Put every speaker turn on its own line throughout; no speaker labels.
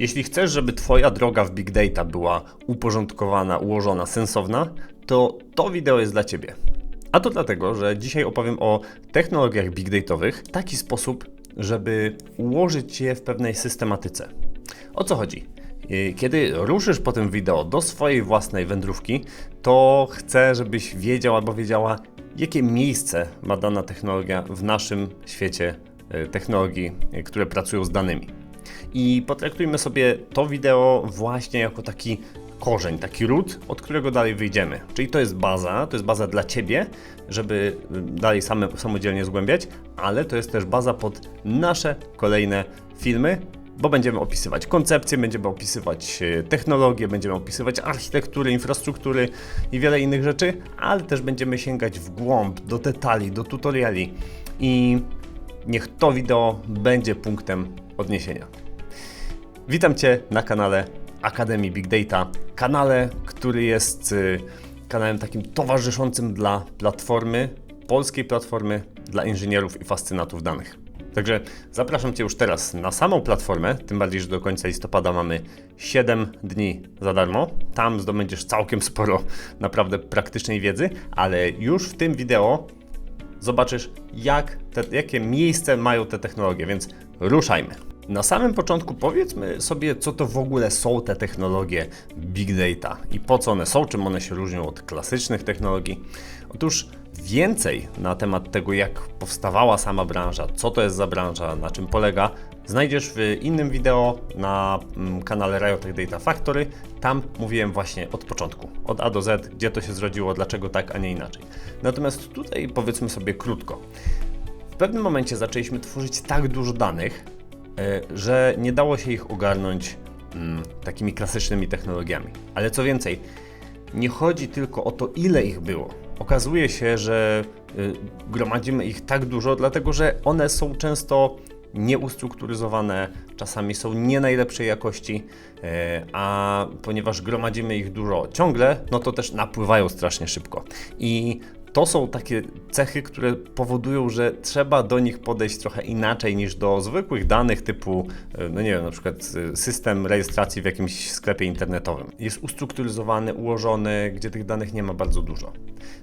Jeśli chcesz, żeby Twoja droga w Big Data była uporządkowana, ułożona, sensowna, to to wideo jest dla Ciebie. A to dlatego, że dzisiaj opowiem o technologiach big dataowych w taki sposób, żeby ułożyć je w pewnej systematyce. O co chodzi? Kiedy ruszysz po tym wideo do swojej własnej wędrówki, to chcę, żebyś wiedział albo wiedziała, jakie miejsce ma dana technologia w naszym świecie yy, technologii, yy, które pracują z danymi. I potraktujmy sobie to wideo właśnie jako taki korzeń, taki ród, od którego dalej wyjdziemy. Czyli to jest baza, to jest baza dla Ciebie, żeby y, dalej same, samodzielnie zgłębiać, ale to jest też baza pod nasze kolejne filmy, bo będziemy opisywać koncepcje, będziemy opisywać e, technologie, będziemy opisywać architektury, infrastruktury i wiele innych rzeczy, ale też będziemy sięgać w głąb, do detali, do tutoriali i niech to wideo będzie punktem odniesienia. Witam Cię na kanale Akademii Big Data, kanale, który jest y, kanałem takim towarzyszącym dla platformy, polskiej platformy dla inżynierów i fascynatów danych. Także zapraszam Cię już teraz na samą platformę, tym bardziej, że do końca listopada mamy 7 dni za darmo. Tam zdobędziesz całkiem sporo naprawdę praktycznej wiedzy, ale już w tym wideo zobaczysz, jak te, jakie miejsce mają te technologie, więc ruszajmy. Na samym początku powiedzmy sobie, co to w ogóle są te technologie big data i po co one są, czym one się różnią od klasycznych technologii. Otóż więcej na temat tego, jak powstawała sama branża, co to jest za branża, na czym polega, znajdziesz w innym wideo na mm, kanale Riotech Data Factory. Tam mówiłem właśnie od początku, od A do Z, gdzie to się zrodziło, dlaczego tak, a nie inaczej. Natomiast tutaj powiedzmy sobie krótko. W pewnym momencie zaczęliśmy tworzyć tak dużo danych, że nie dało się ich ogarnąć mm, takimi klasycznymi technologiami. Ale co więcej, nie chodzi tylko o to, ile ich było. Okazuje się, że y, gromadzimy ich tak dużo, dlatego że one są często nieustrukturyzowane, czasami są nie najlepszej jakości, e, a ponieważ gromadzimy ich dużo ciągle, no to też napływają strasznie szybko. I to są takie cechy, które powodują, że trzeba do nich podejść trochę inaczej niż do zwykłych danych typu, e, no nie wiem, na przykład e, system rejestracji w jakimś sklepie internetowym. Jest ustrukturyzowany, ułożony, gdzie tych danych nie ma bardzo dużo.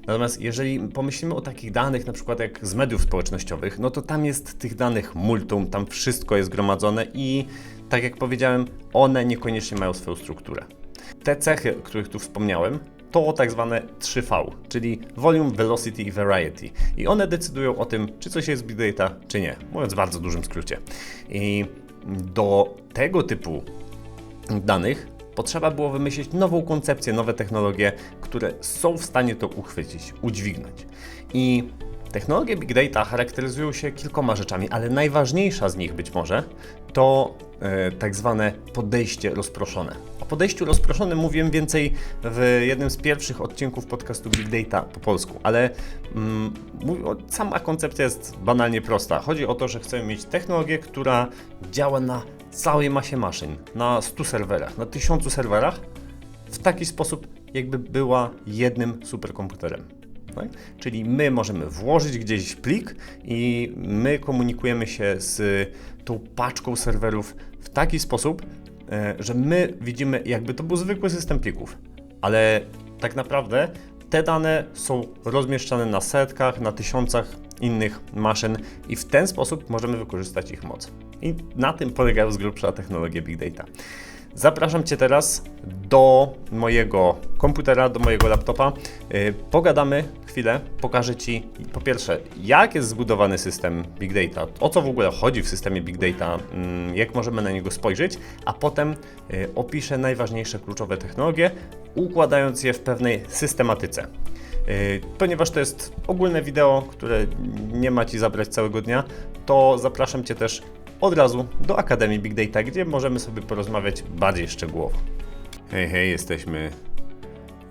Natomiast jeżeli pomyślimy o takich danych, na przykład jak z mediów społecznościowych, no to tam jest tych danych multum, tam wszystko jest gromadzone i tak jak powiedziałem, one niekoniecznie mają swoją strukturę. Te cechy, o których tu wspomniałem, to tak zwane 3V, czyli Volume, Velocity i Variety. I one decydują o tym, czy coś jest Big Data, czy nie, mówiąc w bardzo dużym skrócie. I do tego typu danych potrzeba było wymyślić nową koncepcję, nowe technologie, które są w stanie to uchwycić, udźwignąć. I technologie Big Data charakteryzują się kilkoma rzeczami, ale najważniejsza z nich być może to e, tak zwane podejście rozproszone. O podejściu rozproszonym mówiłem więcej w jednym z pierwszych odcinków podcastu Big Data po polsku, ale mm, sama koncepcja jest banalnie prosta. Chodzi o to, że chcemy mieć technologię, która działa na całej masie maszyn, na 100 serwerach, na 1000 serwerach, w taki sposób, jakby była jednym superkomputerem. Tak? Czyli my możemy włożyć gdzieś plik i my komunikujemy się z tą paczką serwerów w taki sposób, e, że my widzimy, jakby to był zwykły system plików, ale tak naprawdę te dane są rozmieszczane na setkach, na tysiącach innych maszyn i w ten sposób możemy wykorzystać ich moc. I na tym polegają z grubsza technologie Big Data. Zapraszam Cię teraz do mojego komputera, do mojego laptopa. Yy, Pogadamy chwilę, pokażę Ci po pierwsze, jak jest zbudowany system Big Data, o co w ogóle chodzi w systemie Big Data, mm, jak możemy na niego spojrzeć, a potem yy, opiszę najważniejsze kluczowe technologie, układając je w pewnej systematyce. Yy, Ponieważ to jest ogólne wideo, które nie ma Ci zabrać całego dnia, to zapraszam Cię też od razu do Akademii Big Data, gdzie możemy sobie porozmawiać bardziej szczegółowo. Hej, hej, jesteśmy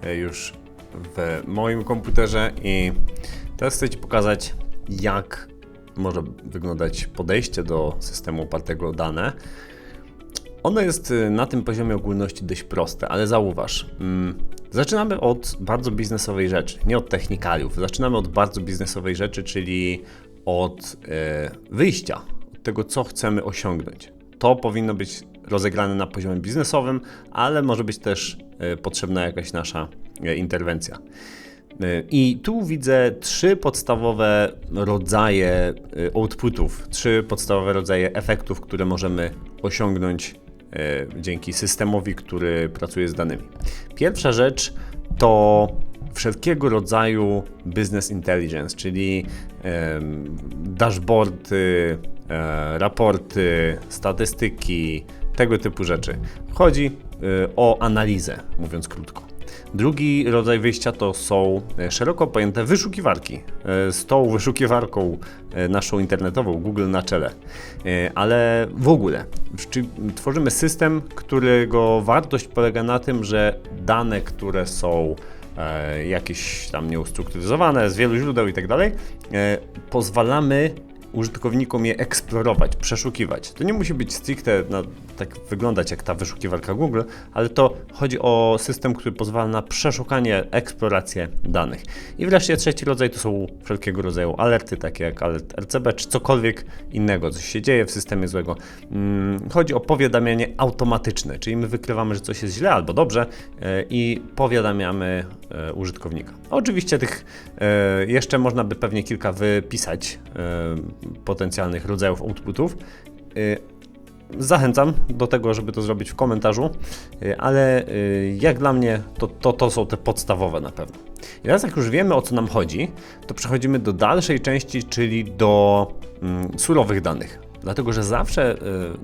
e, już w moim komputerze i teraz chcę Ci pokazać, jak może wyglądać podejście do systemu opartego o dane. Ono jest y, na tym poziomie ogólności dość proste, ale zauważ, mm, zaczynamy od bardzo biznesowej rzeczy, nie od technikaliów. Zaczynamy od bardzo biznesowej rzeczy, czyli od e, wyjścia, tego, co chcemy osiągnąć. To powinno być rozegrany na poziomie biznesowym, ale może być też e, potrzebna jakaś nasza e, interwencja. E, I tu widzę trzy podstawowe rodzaje outputów, trzy podstawowe rodzaje efektów, które możemy osiągnąć dzięki systemowi, który pracuje z danymi. Pierwsza rzecz to wszelkiego rodzaju business intelligence, czyli dashboardy, raporty, statystyki, tego typu rzeczy. Chodzi e, o analizę, mówiąc krótko. Drugi rodzaj wyjścia to są e, szeroko pojęte wyszukiwarki. Z tą wyszukiwarką naszą internetową, Google na czele. Ale w ogóle tworzymy system, którego wartość polega na tym, że dane, które są E, jakieś tam nieustrukturyzowane, z wielu źródeł i tak dalej, e, pozwalamy użytkownikom je eksplorować, przeszukiwać. To nie musi być stricte no, tak wyglądać jak ta wyszukiwarka Google, ale to chodzi o system, który pozwala na przeszukanie, eksplorację danych. I wreszcie trzeci rodzaj to są wszelkiego rodzaju alerty, takie jak alert RCB, czy cokolwiek innego, coś się dzieje w systemie złego. Hmm, chodzi o powiadamianie automatyczne, czyli my wykrywamy, że coś jest źle albo dobrze yy, i powiadamiamy yy, użytkownika. Oczywiście tych yy, jeszcze można by pewnie kilka wypisać potencjalnych rodzajów outputów. Y, zachęcam do tego, żeby to zrobić w komentarzu, y, ale y, jak dla mnie to, to, to są te podstawowe na pewno. I teraz jak już wiemy o co nam chodzi, to przechodzimy do dalszej części, czyli do mm, surowych danych. Dlatego, że zawsze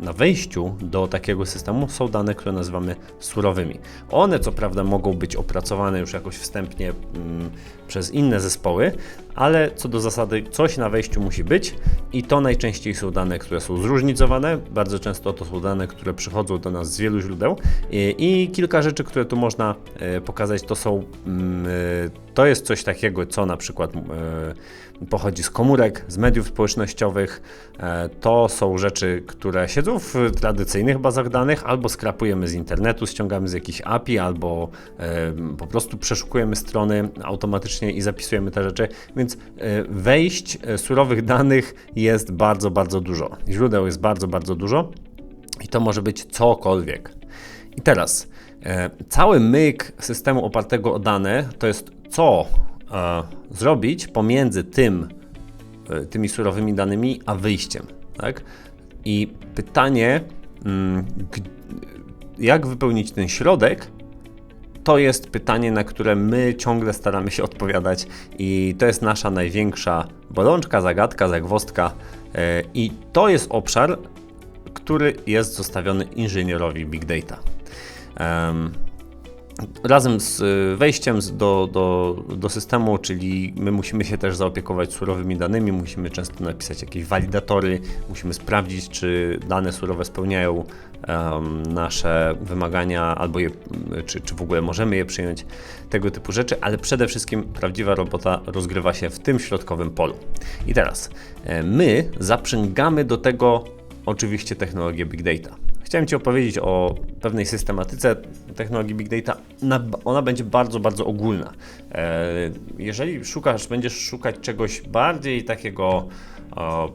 na wejściu do takiego systemu są dane, które nazywamy surowymi. One, co prawda, mogą być opracowane już jakoś wstępnie mm, przez inne zespoły, ale co do zasady coś na wejściu musi być i to najczęściej są dane, które są zróżnicowane. Bardzo często to są dane, które przychodzą do nas z wielu źródeł i, i kilka rzeczy, które tu można e, pokazać, to są mm, e, to jest coś takiego, co na przykład e, pochodzi z komórek, z mediów społecznościowych. To są rzeczy, które siedzą w tradycyjnych bazach danych, albo skrapujemy z internetu, ściągamy z jakichś API, albo po prostu przeszukujemy strony automatycznie i zapisujemy te rzeczy, więc e, wejść e, surowych danych jest bardzo, bardzo dużo. Źródeł jest bardzo, bardzo dużo i to może być cokolwiek. I teraz e, cały myk systemu opartego o dane to jest co zrobić pomiędzy tym, tymi surowymi danymi, a wyjściem. Tak? I pytanie, mm, jak wypełnić ten środek, to jest pytanie, na które my ciągle staramy się odpowiadać i to jest nasza największa bolączka, zagadka, zagwostka e, i to jest obszar, który jest zostawiony inżynierowi big data. Razem z y, wejściem do, do, do systemu, czyli my musimy się też zaopiekować surowymi danymi, musimy często napisać jakieś walidatory, musimy sprawdzić, czy dane surowe spełniają um, nasze wymagania, albo je, czy, czy w ogóle możemy je przyjąć, tego typu rzeczy, ale przede wszystkim prawdziwa robota rozgrywa się w tym środkowym polu. I teraz e, my zaprzęgamy do tego oczywiście technologię big data. Chciałem Ci opowiedzieć o pewnej systematyce technologii Big Data. Ona będzie bardzo, bardzo ogólna. E, jeżeli szukasz, będziesz szukać czegoś bardziej takiego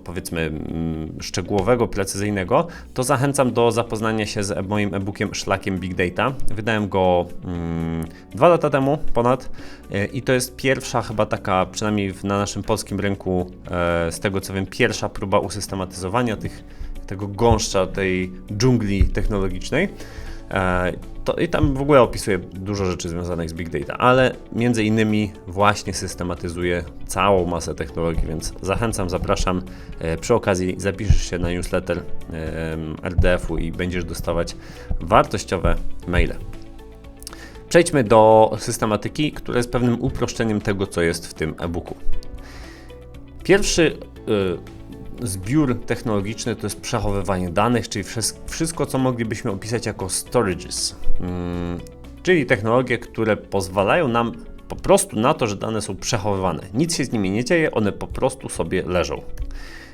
powiedzmy mm, szczegółowego, precyzyjnego, to zachęcam do zapoznania się z moim e-bookiem Szlakiem Big Data. Wydałem go mm, dwa lata temu ponad e, i to jest pierwsza chyba taka, przynajmniej na naszym polskim rynku, e, z tego co wiem, pierwsza próba usystematyzowania tych tego gąszcza, tej dżungli technologicznej. E, to, I tam w ogóle opisuje dużo rzeczy związanych z big data, ale między innymi właśnie systematyzuje całą masę technologii, więc zachęcam, zapraszam. E, przy okazji zapiszesz się na newsletter e, RDF-u i będziesz dostawać wartościowe maile. Przejdźmy do systematyki, która jest pewnym uproszczeniem tego, co jest w tym e-booku. Pierwszy zbiór technologiczny to jest przechowywanie danych, czyli wszystko, co moglibyśmy opisać jako storages, mm, czyli technologie, które pozwalają nam po prostu na to, że dane są przechowywane. Nic się z nimi nie dzieje, one po prostu sobie leżą.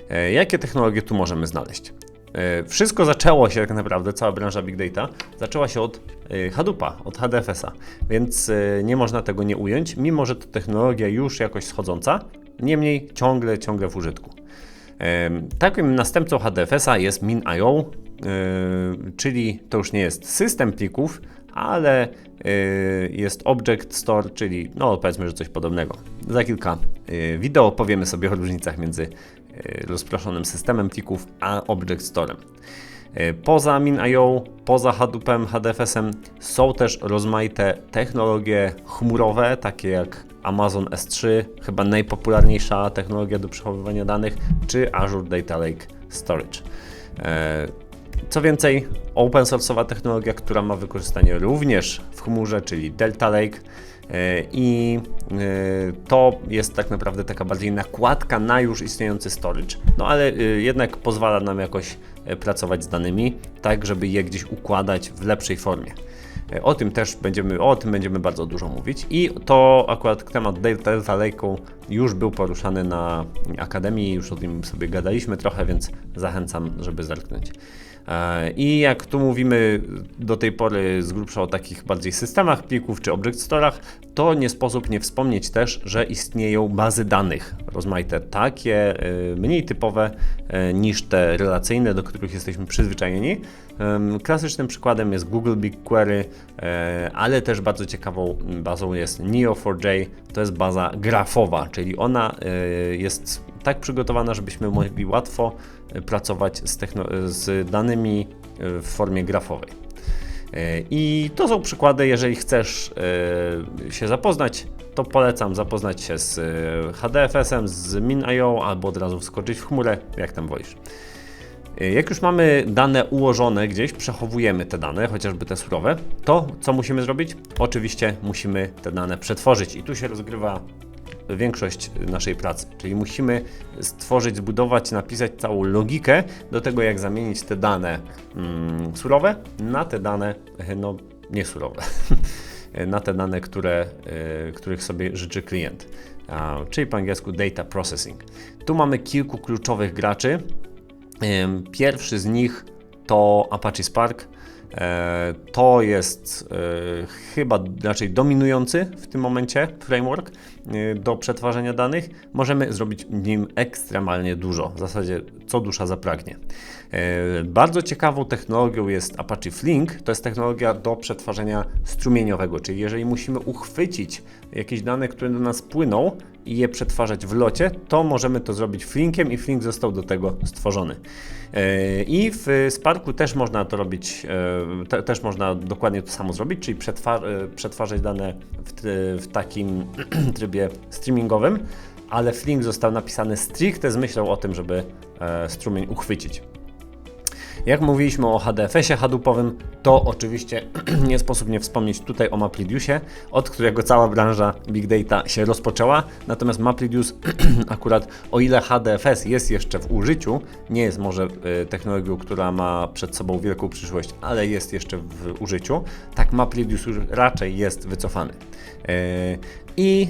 E, jakie technologie tu możemy znaleźć? E, wszystko zaczęło się tak naprawdę, cała branża Big Data zaczęła się od e, Hadoopa, od HDFS-a, więc nie można tego nie ująć, mimo że to technologia już jakoś schodząca, niemniej ciągle, ciągle w użytku. Takim następcą HDFS-a jest MinIO. czyli to już nie jest system plików, ale jest Object Store, czyli no powiedzmy, że coś podobnego. Za kilka wideo powiemy sobie o różnicach między rozproszonym systemem plików a Object Storem. Poza Min.io, poza Hadoopem, HDFS-em są też rozmaite technologie chmurowe, takie jak Amazon S3, chyba najpopularniejsza technologia do przechowywania danych, czy Azure Data Lake Storage. E, co więcej, open source'owa technologia, która ma wykorzystanie również w chmurze, czyli Delta Lake. E, I e, to jest tak naprawdę taka bardziej nakładka na już istniejący storage. No ale jednak pozwala nam jakoś pracować z danymi, tak żeby je gdzieś układać w lepszej formie. O tym też będziemy, o tym będziemy bardzo dużo mówić i to akurat temat Delta Lake'u już był poruszany na Akademii, już o tym sobie gadaliśmy trochę, więc zachęcam, żeby zerknąć. E, I jak tu mówimy do tej pory z grubsza o takich bardziej systemach plików czy object store'ach, to nie sposób nie wspomnieć też, że istnieją bazy danych rozmaite, takie e, mniej typowe e, niż te relacyjne, do których jesteśmy przyzwyczajeni. Klasycznym przykładem jest Google BigQuery, ale też bardzo ciekawą bazą jest Neo4j, to jest baza grafowa, czyli ona jest tak przygotowana, żebyśmy mogli łatwo e, pracować z, z danymi e, w formie grafowej. E, I to są przykłady, jeżeli chcesz się zapoznać, to polecam zapoznać się z HDFS-em, z Min.io albo od razu wskoczyć w chmurę, jak tam wolisz. Jak już mamy dane ułożone gdzieś, przechowujemy te dane, chociażby te surowe, to co musimy zrobić? Oczywiście musimy te dane przetworzyć i tu się rozgrywa większość naszej pracy. Czyli musimy stworzyć, zbudować, napisać całą logikę do tego, jak zamienić te dane mm, surowe na te dane e, no, niesurowe. na te dane, które, y, których sobie życzy klient. Czyli po angielsku data processing. Tu mamy kilku kluczowych graczy. Pierwszy z nich to Apache Spark. E, to jest e, chyba raczej dominujący w tym momencie framework e, do przetwarzania danych. Możemy zrobić nim ekstremalnie dużo, w zasadzie co dusza zapragnie. Bardzo ciekawą technologią jest Apache Flink. To jest technologia do przetwarzania strumieniowego, czyli jeżeli musimy uchwycić jakieś dane, które do nas płyną i je przetwarzać w locie, to możemy to zrobić Flinkiem i Flink został do tego stworzony. I w Sparku też można to robić te, też można dokładnie to samo zrobić, czyli przetwar przetwarzać dane w, w takim trybie streamingowym, ale Flink został napisany stricte z myślą o tym, żeby e, strumień uchwycić. Jak mówiliśmy o HDFS-ie Hadoopowym, to oczywiście nie sposób nie wspomnieć tutaj o MapReduce'ie, od którego cała branża Big Data się rozpoczęła. Natomiast MapReduce akurat o ile HDFS jest jeszcze w użyciu, nie jest może y, technologią, która ma przed sobą wielką przyszłość, ale jest jeszcze w użyciu, tak MapReduce już raczej jest wycofany. Y, I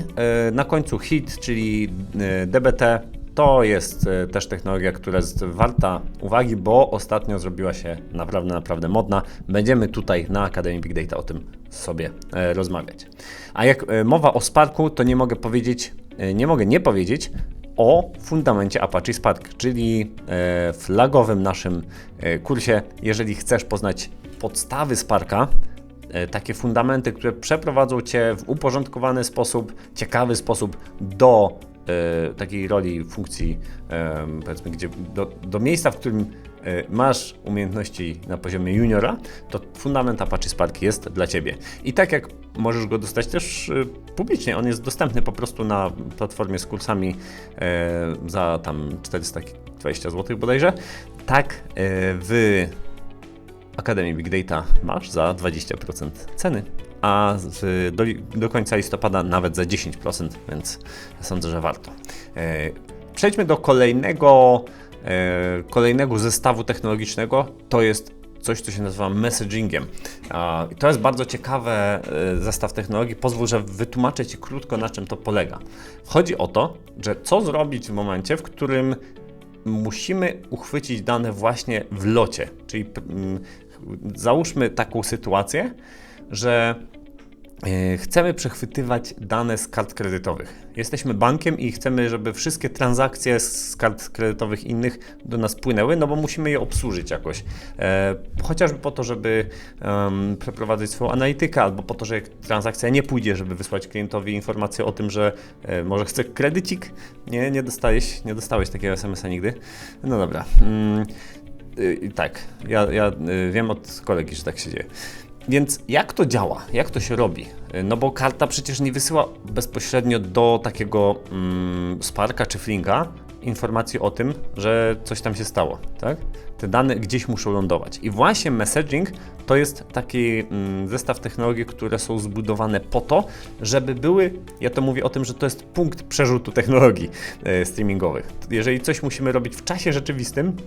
y, na końcu HIT, czyli DBT, to jest e, też technologia, która jest warta uwagi, bo ostatnio zrobiła się naprawdę, naprawdę modna. Będziemy tutaj na Akademii Big Data o tym sobie e, rozmawiać. A jak e, mowa o Sparku, to nie mogę powiedzieć, nie mogę nie powiedzieć o fundamencie Apache Spark, czyli flagowym naszym kursie. Jeżeli chcesz poznać podstawy Sparka, takie fundamenty, które przeprowadzą Cię w uporządkowany sposób, ciekawy sposób do takiej roli, funkcji, e, powiedzmy, gdzie do, do, miejsca, w którym e, masz umiejętności na poziomie juniora, to fundament Apache Spark jest dla Ciebie. I tak jak możesz go dostać też e, publicznie, on jest dostępny po prostu na platformie z kursami e, za tam 420 zł bodajże, tak e, w Akademii Big Data masz za 20% ceny a do, do, końca listopada nawet za 10%, więc sądzę, że warto. E, przejdźmy do kolejnego, e, kolejnego zestawu technologicznego. To jest coś, co się nazywa messagingiem. To jest bardzo ciekawy e, zestaw technologii. Pozwól, że wytłumaczę Ci krótko, na czym to polega. Chodzi o to, że co zrobić w momencie, w którym musimy uchwycić dane właśnie w locie. Czyli mm, załóżmy taką sytuację, że E, chcemy przechwytywać dane z kart kredytowych. Jesteśmy bankiem i chcemy, żeby wszystkie transakcje z kart kredytowych innych do nas płynęły, no bo musimy je obsłużyć jakoś. E, chociażby po to, żeby um, przeprowadzić swoją analitykę, albo po to, że transakcja nie pójdzie, żeby wysłać klientowi informację o tym, że e, może chce kredycik. Nie, nie dostałeś, nie dostałeś takiego SMS-a nigdy. No dobra. Mm, y, tak, ja, ja y, wiem od kolegi, że tak się dzieje. Więc jak to działa? Jak to się robi? No bo karta przecież nie wysyła bezpośrednio do takiego mm, Sparka czy Flinka informacji o tym, że coś tam się stało, tak? Te dane gdzieś muszą lądować. I właśnie messaging to jest taki mm, zestaw technologii, które są zbudowane po to, żeby były, ja to mówię o tym, że to jest punkt przerzutu technologii e, streamingowych. Jeżeli coś musimy robić w czasie rzeczywistym,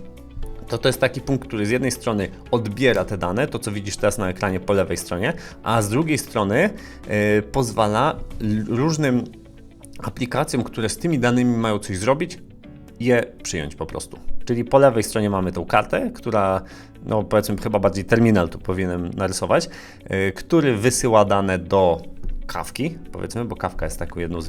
to to jest taki punkt, który z jednej strony odbiera te dane, to co widzisz teraz na ekranie po lewej stronie, a z drugiej strony yy, pozwala różnym aplikacjom, które z tymi danymi mają coś zrobić, je przyjąć po prostu. Czyli po lewej stronie mamy tą kartę, która, no powiedzmy, chyba bardziej terminal tu powinienem narysować, yy, który wysyła dane do kawki, powiedzmy, bo kawka jest taką jedną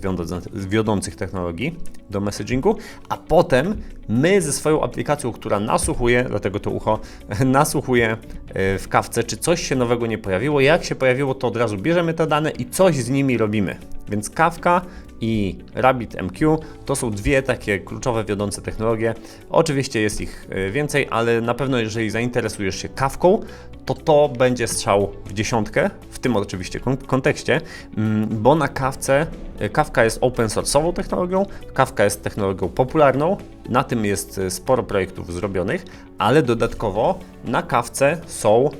z wiodących technologii do messagingu, a potem my ze swoją aplikacją, która nasłuchuje, dlatego to ucho, nasłuchuje e, w kawce, czy coś się nowego nie pojawiło. Jak się pojawiło, to od razu bierzemy te dane i coś z nimi robimy. Więc kawka i RabbitMQ to są dwie takie kluczowe, wiodące technologie. Oczywiście jest ich e, więcej, ale na pewno jeżeli zainteresujesz się kawką, to to będzie strzał w dziesiątkę, w tym oczywiście kontekście, mm, bo na kawce, e, kawka jest open source'ową technologią, kawka jest technologią popularną, na tym jest e, sporo projektów zrobionych, ale dodatkowo na kawce są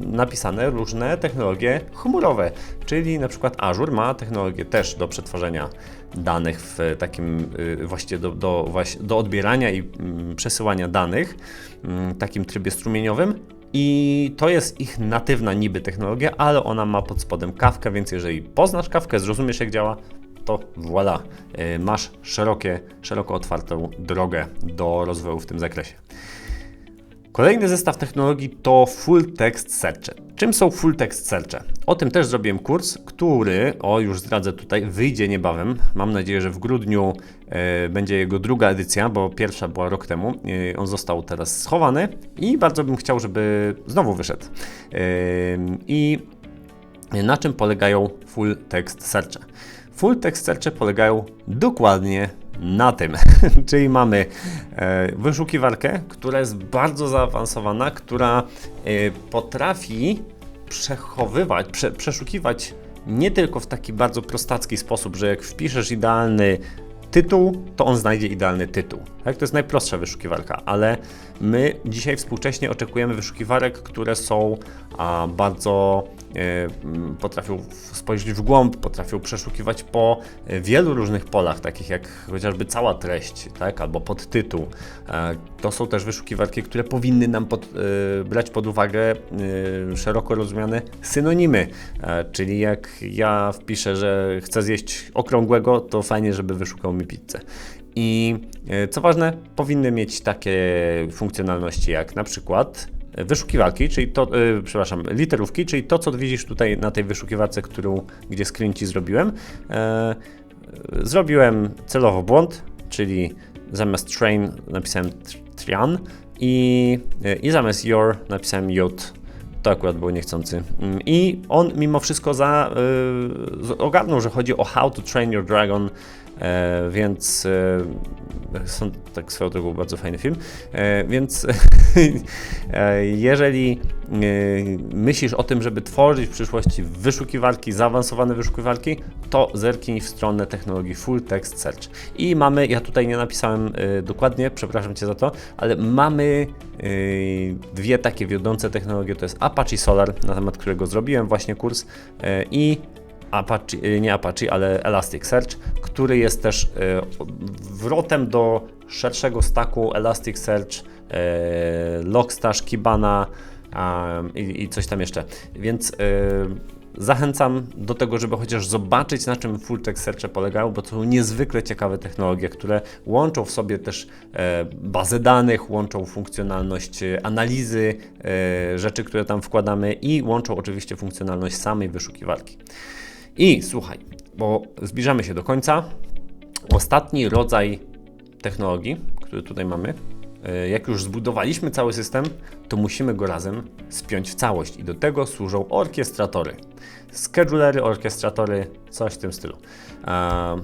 napisane różne technologie chmurowe, czyli na przykład Azure ma technologię też do przetworzenia danych w takim yy, właściwie do, do, do odbierania i mm, przesyłania danych w mm, takim trybie strumieniowym. I to jest ich natywna niby technologia, ale ona ma pod spodem kawkę, więc jeżeli poznasz kawkę, zrozumiesz jak działa, to voilà, yy, masz szerokie, szeroko otwartą drogę do rozwoju w tym zakresie. Kolejny zestaw technologii to Full Text Search. Czym są Full Text Searche? O tym też zrobiłem kurs, który, o już zdradzę tutaj, wyjdzie niebawem. Mam nadzieję, że w grudniu e, będzie jego druga edycja, bo pierwsza była rok temu. E, on został teraz schowany i bardzo bym chciał, żeby znowu wyszedł. E, I na czym polegają Full Text Searche? Full Text Searche polegają dokładnie na tym. Czyli mamy e, wyszukiwarkę, która jest bardzo zaawansowana, która e, potrafi przechowywać, prze, przeszukiwać nie tylko w taki bardzo prostacki sposób, że jak wpiszesz idealny tytuł, to on znajdzie idealny tytuł. Tak? To jest najprostsza wyszukiwarka, ale my dzisiaj współcześnie oczekujemy wyszukiwarek, które są a, bardzo potrafią spojrzeć w głąb, potrafią przeszukiwać po wielu różnych polach, takich jak chociażby cała treść, tak? albo podtytuł. E, to są też wyszukiwarki, które powinny nam pod, e, brać pod uwagę e, szeroko rozumiane synonimy, e, czyli jak ja wpiszę, że chcę zjeść okrągłego, to fajnie, żeby wyszukał mi pizzę. I e, co ważne, powinny mieć takie funkcjonalności jak na przykład wyszukiwarki, czyli to, yy, przepraszam, literówki, czyli to, co widzisz tutaj na tej wyszukiwarce, którą, gdzie screen zrobiłem. Yy, zrobiłem celowo błąd, czyli zamiast train napisałem trian i, i zamiast your napisałem jot. To akurat był niechcący. Mm, I on mimo wszystko za, yy, ogarnął, że chodzi o how to train your dragon E, więc e, są tak swoją drogą bardzo fajny film. E, więc jeżeli myślisz o tym, żeby tworzyć w przyszłości wyszukiwarki, zaawansowane wyszukiwarki, to zerknij w stronę technologii Full Text Search. I mamy, ja tutaj nie napisałem dokładnie, przepraszam Cię za to, ale mamy dwie takie wiodące technologie, to jest Apache Solar, na temat którego zrobiłem właśnie kurs i Apache, y, nie Apache, ale Elasticsearch, który jest też y, wrotem do szerszego staku Elasticsearch, y, Logstash, Kibana i, i coś tam jeszcze. Więc zachęcam do tego, żeby chociaż zobaczyć, na czym full text searche polegają, bo to są niezwykle ciekawe technologie, które łączą w sobie też e, bazę danych, łączą funkcjonalność e, analizy e, rzeczy, które tam wkładamy i łączą oczywiście funkcjonalność samej wyszukiwarki. I słuchaj, bo zbliżamy się do końca. Ostatni rodzaj technologii, który tutaj mamy, e, jak już zbudowaliśmy cały system, to musimy go razem spiąć w całość i do tego służą orkiestratory. Schedulery, orkiestratory, coś w tym stylu. Ehm,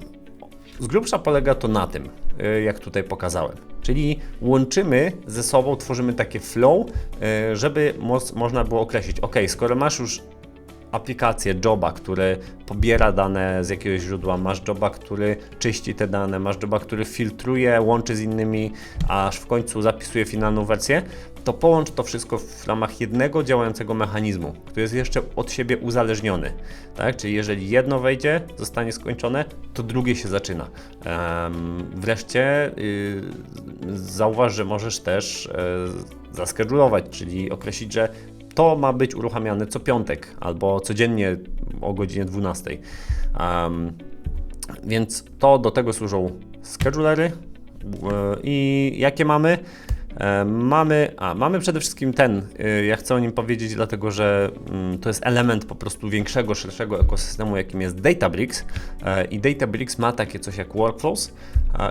Z grubsza polega to na tym, e, jak tutaj pokazałem. Czyli łączymy ze sobą, tworzymy takie flow, e, żeby można było określić, ok, skoro masz już aplikację joba, który pobiera dane z jakiegoś źródła, masz joba, który czyści te dane, masz joba, który filtruje, łączy z innymi, aż w końcu zapisuje finalną wersję, to połącz to wszystko w ramach jednego działającego mechanizmu, który jest jeszcze od siebie uzależniony. Tak? Czyli jeżeli jedno wejdzie, zostanie skończone, to drugie się zaczyna. Wreszcie yy, zauważ, że możesz też yy, zaskedulować, czyli określić, że to ma być uruchamiane co piątek albo codziennie o godzinie 12. Um, więc to do tego służą schedulery. E, I jakie mamy? E, Mamy, a, mamy przede wszystkim ten, e, ja chcę o nim powiedzieć, dlatego że mm, to jest element po prostu większego, szerszego ekosystemu, jakim jest Databricks. E, I Databricks ma takie coś jak Workflows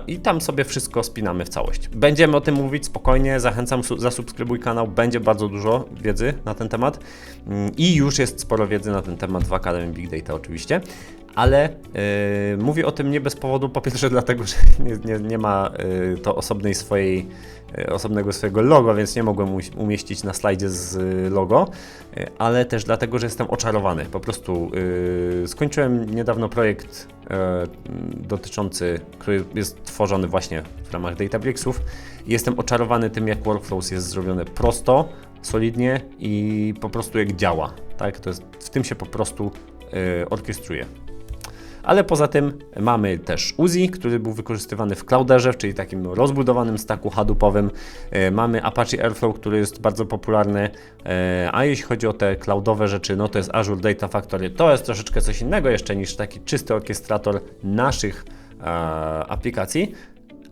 i tam sobie wszystko spinamy w całość. Będziemy o tym mówić spokojnie, zachęcam, su- zasubskrybuj kanał, będzie bardzo dużo wiedzy na ten temat Mm, i już jest sporo wiedzy na ten temat w Akademii Big Data oczywiście. Ale e, mówię o tym nie bez powodu, po pierwsze dlatego, że nie, nie, nie ma e, to osobnej swojej, e, osobnego swojego logo, więc nie mogłem umieścić na slajdzie z e, logo, e, ale też dlatego, że jestem oczarowany. Po prostu e, skończyłem niedawno projekt e, dotyczący, który jest tworzony właśnie w ramach Databricksów. Jestem oczarowany tym, jak Workflows jest zrobione prosto, solidnie i po prostu jak działa. Tak? To jest, w tym się po prostu e, orkiestruje. Ale poza tym mamy też Uzi, który był wykorzystywany w Clouderze, czyli takim rozbudowanym stacku hadoopowym. E, Mamy Apache Airflow, który jest bardzo popularny. E, A jeśli chodzi o te cloudowe rzeczy, no to jest Azure Data Factory. To jest troszeczkę coś innego jeszcze niż taki czysty orkiestrator naszych e, aplikacji,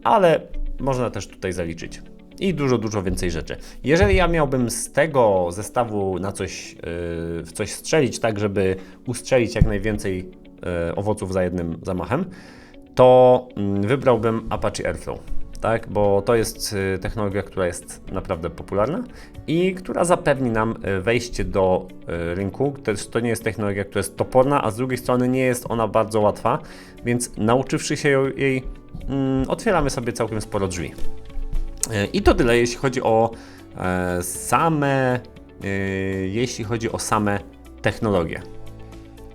ale można też tutaj zaliczyć. I dużo, dużo więcej rzeczy. Jeżeli ja miałbym z tego zestawu na coś, yy, w coś strzelić, tak żeby ustrzelić jak najwięcej owoców za jednym zamachem, to mm, wybrałbym Apache Airflow. Tak, bo to jest y, technologia, która jest naprawdę popularna i która zapewni nam y, wejście do rynku. To, nie jest technologia, która jest toporna, a z drugiej strony nie jest ona bardzo łatwa, więc nauczywszy się jej, mm, otwieramy sobie całkiem sporo drzwi. E, I to tyle, jeśli chodzi o e, same, e, jeśli chodzi o same technologie.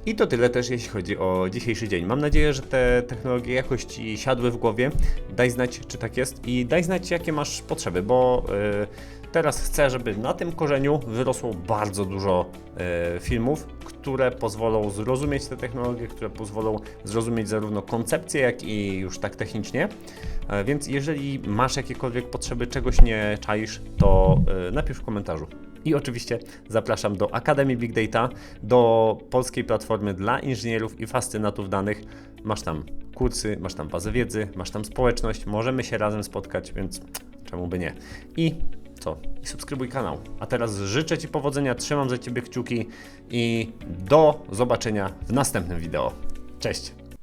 I to tyle też, jeśli chodzi o dzisiejszy dzień. Mam nadzieję, że te technologie jakoś Ci siadły w głowie. Daj znać, czy tak jest i daj znać, jakie masz potrzeby, bo e, teraz chcę, żeby na tym korzeniu wyrosło bardzo dużo e, filmów, które pozwolą zrozumieć te technologie, które pozwolą zrozumieć zarówno koncepcję, jak i już tak technicznie. E, Więc jeżeli masz jakiekolwiek potrzeby, czegoś nie czaisz, to napisz w komentarzu. I oczywiście zapraszam do Akademii Big Data, do polskiej platformy dla inżynierów i fascynatów danych. Masz tam kursy, masz tam bazę wiedzy, masz tam społeczność, możemy się razem spotkać, więc czemu by nie. I co? I subskrybuj kanał. A teraz życzę Ci powodzenia, trzymam za Ciebie kciuki i do zobaczenia w następnym wideo. Cześć!